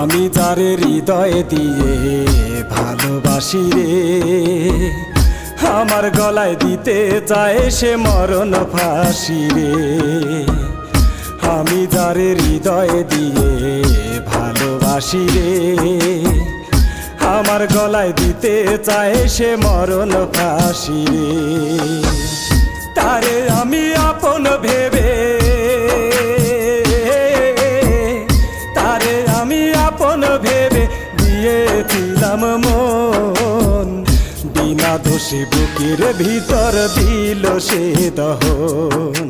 আমি যারে হৃদয়ে দিয়ে ভালোবাসি রে। আমার গলায় দিতে চায় সে মরণ ফাঁসি রে। আমি যারে হৃদয়ে দিয়ে ভালোবাসি রে। আমার গলায় দিতে চায় সে মরণ ফাঁসি রে। দোষে বুকের ভিতর দিল সে দহন।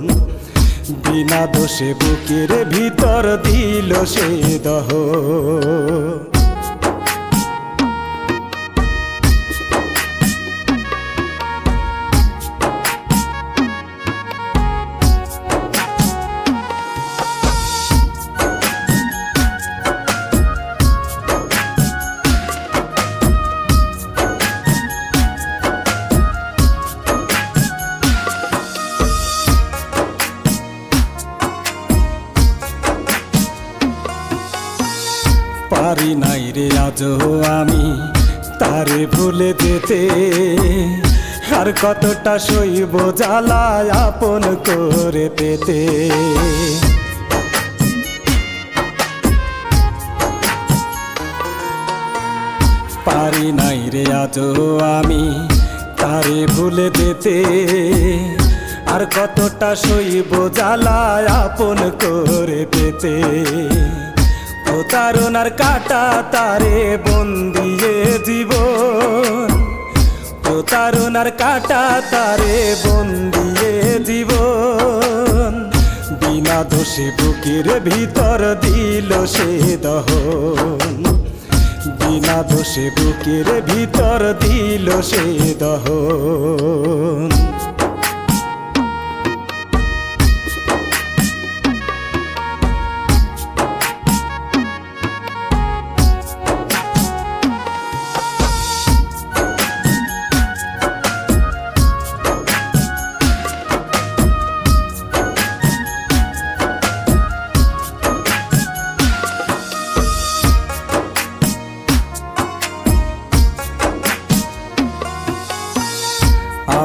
বিনা দোষে বুকের ভিতর দিল সে দহন। পারি নাই রে, আজও আমি তারে ভুলে যেতে। আর কতটা সইব জ্বালায় আপন করে পেতে। পারি নাই রে, আজও আমি তারে ভুলে যেতে। আর কতটা সইব জ্বালায় আপন করে পেতে। প্রতারণার কাটা তারে বন্দিয়ে জীবন প্রতারণার কাটা তারে বন্দিয়ে জীবন বিনা দোষে বুকের ভিতর দিল সে দহন। বিনা দোষে বুকের ভিতর দিল সে দহন।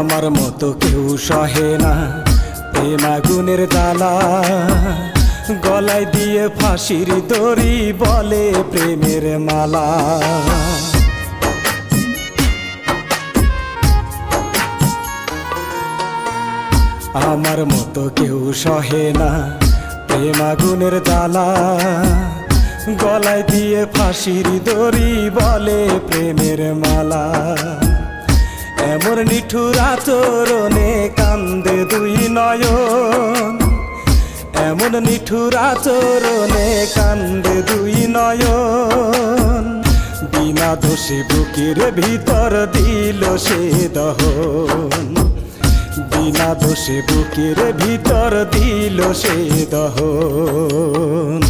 আমার মতো কেউ সহে না। প্রেম আগুনের জ্বালা গলায় দিয়ে ফাঁসির দড়ি বলে প্রেমের মালা। আমার মতো কেউ সহে না। প্রেম আগুনের জ্বালা গলায় দিয়ে ফাঁসির দড়ি বলে প্রেমের মালা। এমন নিঠুর আচরণে কান্দে দুই নয়ন। এমন নিঠুর আচরণে কান্দে দুই নয়ন। বিনা দোষে বুকের ভিতর দিল সে দহন। বিনা দোষে বুকের ভিতর দিল সে দহন।